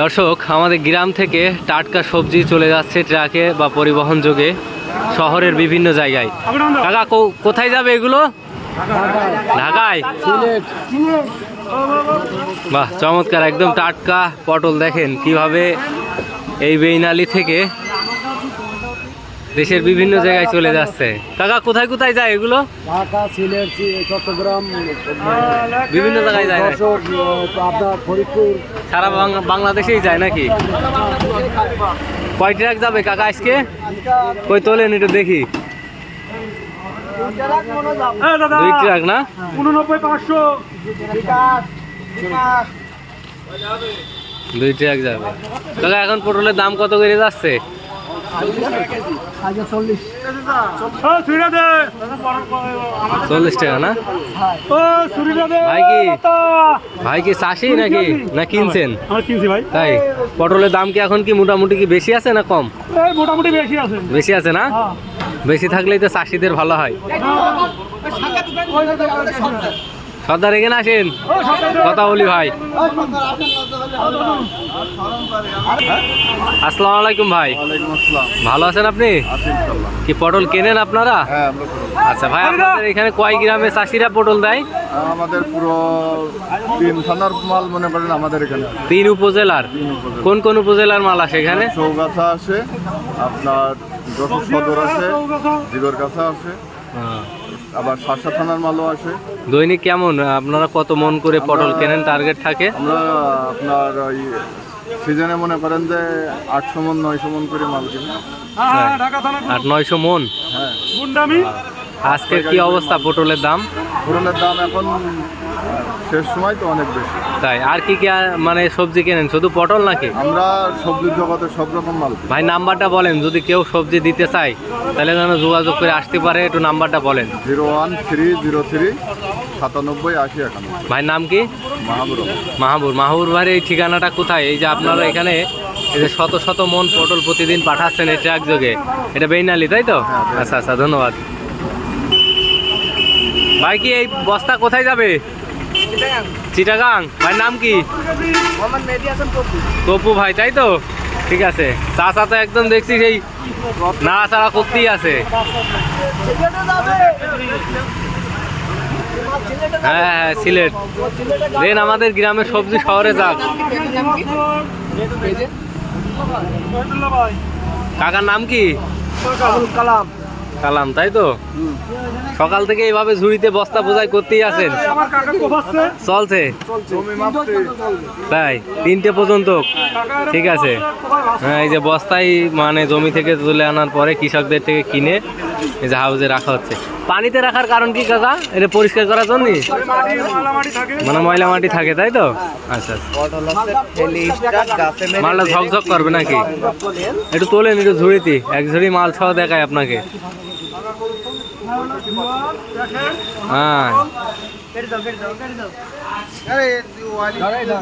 দর্শক, আমাদের গ্রাম থেকে টাটকা সবজি চলে যাচ্ছে ট্রাকে বা পরিবহন যোগে শহরের বিভিন্ন জায়গায়। কাকা কোথায় যাবে এগুলো? ঢাকায়? বাহ, চমৎকার, একদম টাটকা পটল দেখেন, কীভাবে এই বেইনালি থেকে দেশের বিভিন্ন জায়গায় চলে যাচ্ছে। কাকা কোথায় কোথায় যায় এগুলো? ঢাকা সিলেট চট্টগ্রাম বিভিন্ন জায়গায় যায় আপনার ফরিদপুর। সারা বাংলাদেশেই যায় নাকি? কয় ট্রাক যাবে কাকা আজকে? কই তোলেন একটু দেখি। দুই ট্রাক না? উননব্বই পাঁচশো। দুই ট্রাক যাবে। কাকা এখন পটলের দাম কত করে যাচ্ছে? চল্লিশ টাকা না? ভাই কি? ভাই কি চাষি নাকি? না কিনছেন? ভাই। তাই? পটলের দাম কি এখন কি মোটামুটি কি বেশি আছে না কম? মোটামুটি বেশি আছে। বেশি আছে না? হ্যাঁ। বেশি থাকলেই তো চাষিদের ভালো হয়। সর্দার এখানে আসেন। কথা বলি ভাই। আসসালামু আলাইকুম ভাই। ভালো আছেন আপনি? কি পটল কেনেন আপনারা। আচ্ছা ভাই আপনাদের এখানে কয় গ্রামে চাষিরা পটল দেয়? আমাদের পুরো তিন থানার মাল মনে করেন আমাদের এখানে। তিন উপজেলার। কোন কোন উপজেলার মাল আসে এখানে? আছে আপনার যশোর সদর জিগর কাছা আছে আবার শাসা থানার মালও আসে দৈনিক কেমন? আপনারা কত মন করে পটল কেনেন? টার্গেট থাকে? আমরা আপনার ওই সিজনে মনে করেন যে আটশো মন নয়শো মন করে মাল কিনি। ঢাকা আট নয়শো মন? হ্যাঁ। আজকে আজকের কি অবস্থা পটলের দাম? পটলের দাম এখন শেষ সময় তো অনেক বেশি। তাই আর কি কি মানে সবজি কেনেন? শুধু পটল নাকি? আমরা সবজির জগতে সব রকম মাল ভাই নাম্বারটা বলেন যদি কেউ সবজি দিতে চায় তাহলে যেন যোগাযোগ করে আসতে পারে একটু নাম্বারটা বলেন। Zero one three zero three সাতানব্বই আশি একানব্বই। ভাইয়ের নাম কি? মাহাবুর মাহাবুর। মাহাবুর ভাইয়ের এই ঠিকানাটা কোথায়? এই যে আপনারা এখানে এই যে শত শত মন পটল প্রতিদিন পাঠাচ্ছেন এই ট্রাক যোগে। এটা বেইনালি তাই তো? হ্যাঁ, আচ্ছা আচ্ছা ধন্যবাদ। ভাই কি এই বস্তা কোথায় যাবে? চিটাগাং। ভাইয়ের নাম কি? তপু ভাই তাই তো? ঠিক আছে। চাচা তো একদম দেখছি সেই নাড়াচাড়া করতেই আছে। হ্যাঁ হ্যাঁ সিলেট। দেন আমাদের গ্রামের সবজি শহরে যাক। কাকার নাম কি? কালাম। কালাম, তাই তো? সকাল থেকে এইভাবে ঝুড়িতে বস্তা বোঝাই করতেই আছেন। চলছে? তাই, তিনটে পর্যন্ত। ঠিক আছে। হ্যাঁ এই যে বস্তাই মানে জমি থেকে তুলে আনার পরে কৃষকদের থেকে কিনে এই যে হাউজে রাখা হচ্ছে। পানিতে রাখার কারণ কি, কাকা? এটা পরিষ্কার করার জন্য? মানে ময়লা মাটি থাকে, তাই তো? আচ্ছা আচ্ছা। মালটা ঝকঝক করবে নাকি? একটু তোলেন, একটু ঝুড়িতে। এক ঝুড়ি মাল সহ দেখায় আপনাকে। হ্যাঁ।